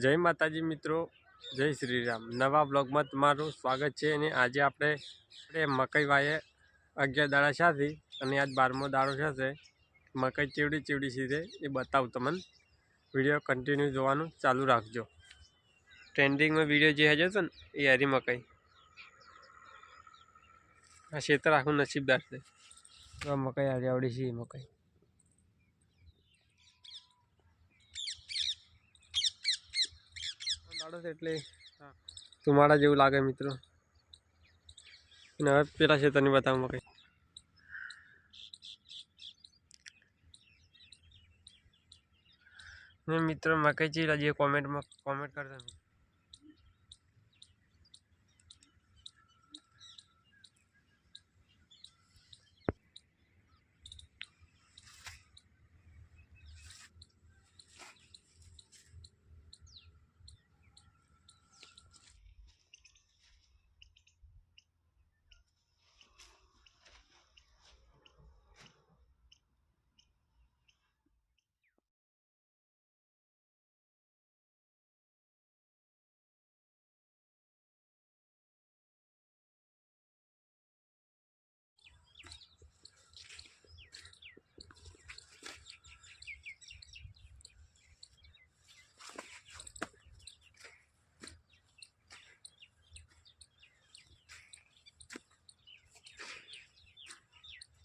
જય માતાજી મિત્રો, જય શ્રી રામ નવા બ્લોગમાં તમારું સ્વાગત છે અને આજે આપણે આપણે મકઈ વાયે અગિયાર દાડા સાથી અને આજ બારમો દાડો થશે. મકઈ ચીવડી ચીવડી સીધે એ બતાવું તમને. વીડિયો કન્ટિન્યુ જોવાનું ચાલુ રાખજો. ટ્રેન્ડિંગમાં વીડિયો જે હજો છે ને, એ હરી મકઈ. આ ક્ષેત્ર આખું નસીબદાર છે. મકઈ હારી આવડી છે મકઈ. દાડો છે એટલે તુમાડા જેવું લાગે મિત્રો. અને હવે પેલા ખેતરની બતાવું મકઈ. ને મિત્રો મકાઈ ચી લાગી કોમેન્ટમાં કોમેન્ટ કરજો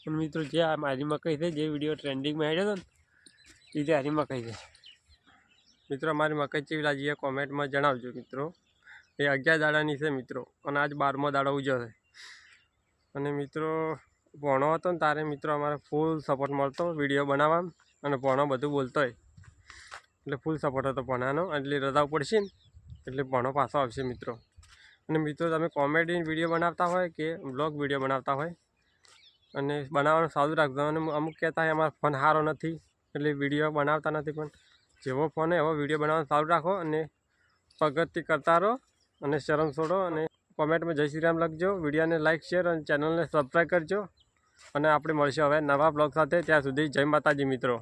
પણ મિત્રો જે આ મારી મકાઈ છે, જે વીડિયો ટ્રેન્ડિંગમાં હેડ્યો હતો ને, એ હારી મકઈ છે. મિત્રો, અમારી મકાઈ ચેવી લાગી એ કોમેન્ટમાં જણાવજો મિત્રો. એ અગિયાર દાડાની છે મિત્રો, અને આજ બારમો દાડો ઉજ્યો છે. અને મિત્રો, ભણો હતો ને, તારે મિત્રો અમારે ફૂલ સપોર્ટ મળતો વીડિયો બનાવવા અને ભણો બધું બોલતો હોય. એટલે ફૂલ સપોર્ટ હતો ભણાનો, એટલે રજાઓ પડશે ને, એટલે ભણો પાછો આવશે મિત્રો. અને મિત્રો, તમે કોમેડી વીડિયો બનાવતા હોય કે બ્લોગ વીડિયો બનાવતા હોય? અને બનાવવાનું સારું રાખજો. અને અમુક કહેતા હોય અમારો ફોન સારો નથી, એટલે વીડિયો બનાવતા નથી પણ જેવો ફોન હોય એવો વીડિયો બનાવવાનું સારું રાખો અને પ્રગતિ કરતા રહો અને શરમ છોડો અને કોમેન્ટમાં જય શ્રી રામ લખજો. વિડીયોને લાઇક શેર અને ચેનલને સબસ્ક્રાઈબ કરજો. અને આપણે મળશે હવે નવા બ્લોગ સાથે. ત્યાં સુધી જય માતાજી મિત્રો.